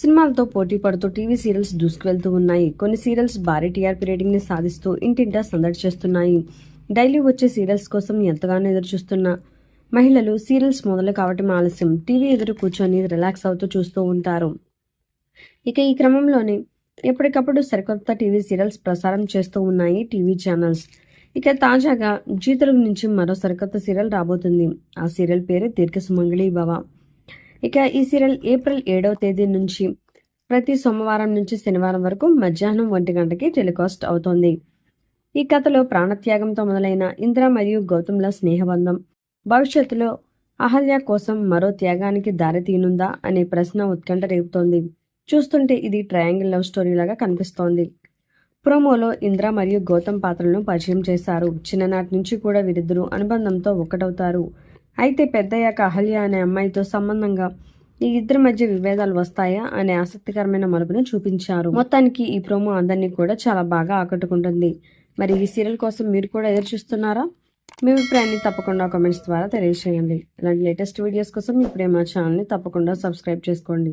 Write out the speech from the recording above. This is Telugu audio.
సినిమాలతో పోటీ పడుతూ టీవీ సీరియల్స్ దూసుకువెళ్తూ ఉన్నాయి. కొన్ని సీరియల్స్ భారీ టీఆర్పీ రేటింగ్ని సాధిస్తూ ఇంటింటా సందడి చేస్తున్నాయి. డైలీ వచ్చే సీరియల్స్ కోసం ఎంతగానో ఎదురుచూస్తున్న మహిళలు సీరియల్స్ మొదలు కావటం ఆలస్యం. టీవీ ఎదురు కూర్చొని రిలాక్స్ అవుతూ చూస్తూ ఉంటారు. ఇక ఈ క్రమంలోనే ఎప్పటికప్పుడు సరికొత్త టీవీ సీరియల్స్ ప్రసారం చేస్తూ ఉన్నాయి టీవీ ఛానల్స్. ఇక తాజాగా జీ తెలుగు నుంచి మరో సరికొత్త సీరియల్ రాబోతుంది. ఆ సీరియల్ పేరు దీర్ఘ సుమంగళి భవ. ఇక ఈ సీరియల్ ఏప్రిల్ ఏడవ తేదీ నుంచి ప్రతి సోమవారం నుంచి శనివారం వరకు మధ్యాహ్నం ఒంటి గంటకి టెలికాస్ట్ అవుతోంది. ఈ కథలో ప్రాణత్యాగంతో మొదలైన ఇంద్ర మరియు గౌతమ్ల స్నేహబంధం. భవిష్యత్తులో అహల్య కోసం మరో త్యాగానికి దారితీనుందా అనే ప్రశ్న ఉత్కంఠ రేపుతోంది. చూస్తుంటే ఇది ట్రయాంగిల్ లవ్ స్టోరీ లాగా కనిపిస్తోంది. ప్రోమోలో ఇంద్ర మరియు గౌతమ్ పాత్రలను పరిచయం చేశారు. చిన్ననాటి నుంచి కూడా వీరిద్దరూ అనుబంధంతో ఒక్కటవుతారు అయితే పెద్దయ్యాక అహల్య అనే అమ్మాయితో సంబంధంగా ఈ ఇద్దరి మధ్య విభేదాలు వస్తాయా అనే ఆసక్తికరమైన మలుపును చూపించారు. మొత్తానికి ఈ ప్రోమో అందరినీ కూడా చాలా బాగా ఆకట్టుకుంటుంది. మరి ఈ సీరియల్ కోసం మీరు కూడా ఎదురు చూస్తున్నారా? మీ అభిప్రాయాన్ని తప్పకుండా కామెంట్స్ ద్వారా తెలియజేయండి ఇలాంటి లేటెస్ట్ వీడియోస్ కోసం ఇప్పుడే మా ఛానల్ని తప్పకుండా సబ్స్క్రైబ్ చేసుకోండి.